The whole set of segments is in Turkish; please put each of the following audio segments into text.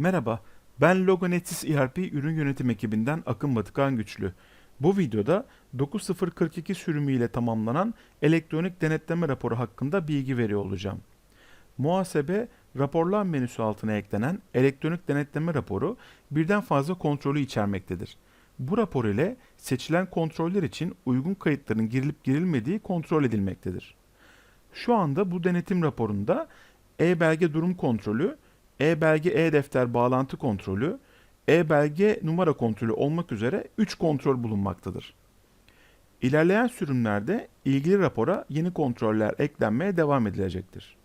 Merhaba, ben Logonetis ERP ürün yönetim ekibinden Akın Batıkan Güçlü. Bu videoda 9042 sürümüyle tamamlanan elektronik denetleme raporu hakkında bilgi veriyor olacağım. Muhasebe, raporlar menüsü altına eklenen elektronik denetleme raporu birden fazla kontrolü içermektedir. Bu rapor ile seçilen kontroller için uygun kayıtların girilip girilmediği kontrol edilmektedir. Şu anda bu denetim raporunda e-belge durum kontrolü, e-belge e-defter bağlantı kontrolü, e-belge numara kontrolü olmak üzere 3 kontrol bulunmaktadır. İlerleyen sürümlerde ilgili rapora yeni kontroller eklenmeye devam edilecektir.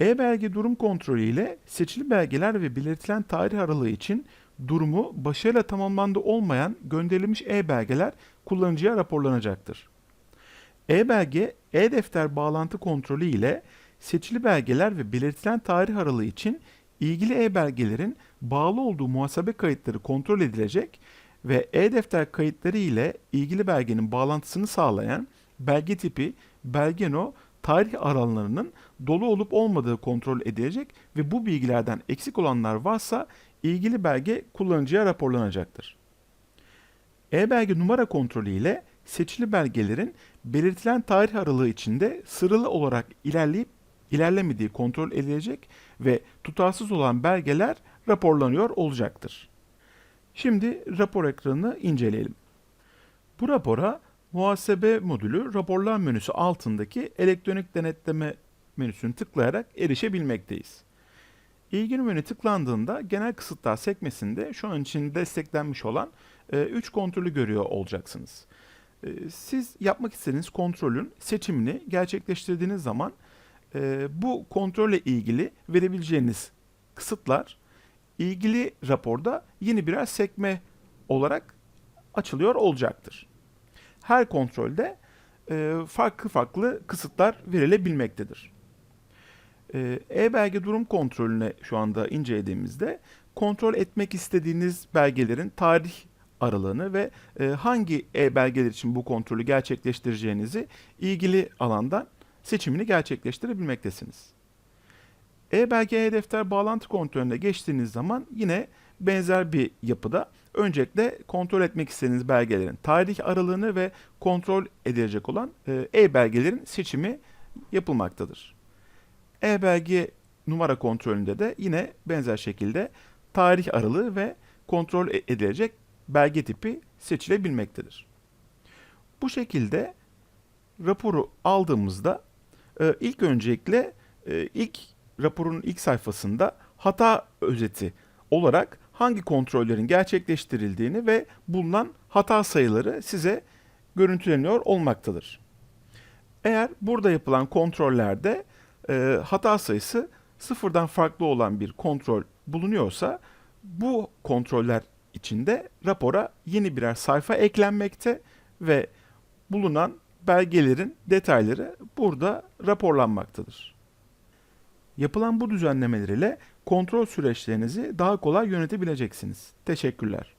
E-belge durum kontrolü ile seçili belgeler ve belirtilen tarih aralığı için durumu başarıyla tamamlandı olmayan gönderilmiş e-belgeler kullanıcıya raporlanacaktır. E-belge, e-defter bağlantı kontrolü ile seçili belgeler ve belirtilen tarih aralığı için ilgili e-belgelerin bağlı olduğu muhasebe kayıtları kontrol edilecek ve e-defter kayıtları ile ilgili belgenin bağlantısını sağlayan belge tipi, belge no, tarih aralarının dolu olup olmadığı kontrol edilecek ve bu bilgilerden eksik olanlar varsa ilgili belge kullanıcıya raporlanacaktır. E-belge numara kontrolü ile seçili belgelerin belirtilen tarih aralığı içinde sıralı olarak ilerleyip ilerlemediği kontrol edilecek ve tutarsız olan belgeler raporlanıyor olacaktır. Şimdi rapor ekranını inceleyelim. Bu rapora muhasebe modülü raporlar menüsü altındaki elektronik denetleme menüsünü tıklayarak erişebilmekteyiz. İlgili menü tıklandığında genel kısıtlar sekmesinde şu an için desteklenmiş olan 3 kontrolü görüyor olacaksınız. E, Siz yapmak istediğiniz kontrolün seçimini gerçekleştirdiğiniz zaman e, bu kontrolle ilgili verebileceğiniz kısıtlar ilgili raporda yeni birer sekme olarak açılıyor olacaktır. Her kontrolde e, farklı farklı kısıtlar verilebilmektedir. E, E-belge durum kontrolüne şu anda incelediğimizde kontrol etmek istediğiniz belgelerin tarih aralığını ve e, hangi e-belgeler için bu kontrolü gerçekleştireceğinizi ilgili alandan seçimini gerçekleştirebilmektesiniz. E-belge e-defter bağlantı kontrolüne geçtiğiniz zaman yine benzer bir yapıda öncelikle kontrol etmek istediğiniz belgelerin tarih aralığını ve kontrol edilecek olan e, e-belgelerin seçimi yapılmaktadır. E-belge numara kontrolünde de yine benzer şekilde tarih aralığı ve kontrol e- edilecek belge tipi seçilebilmektedir. Bu şekilde raporu aldığımızda e, ilk öncelikle e, ilk raporun ilk sayfasında hata özeti olarak hangi kontrollerin gerçekleştirildiğini ve bulunan hata sayıları size görüntüleniyor olmaktadır. Eğer burada yapılan kontrollerde e, hata sayısı sıfırdan farklı olan bir kontrol bulunuyorsa bu kontroller içinde rapora yeni birer sayfa eklenmekte ve bulunan belgelerin detayları burada raporlanmaktadır. Yapılan bu düzenlemeler ile kontrol süreçlerinizi daha kolay yönetebileceksiniz. Teşekkürler.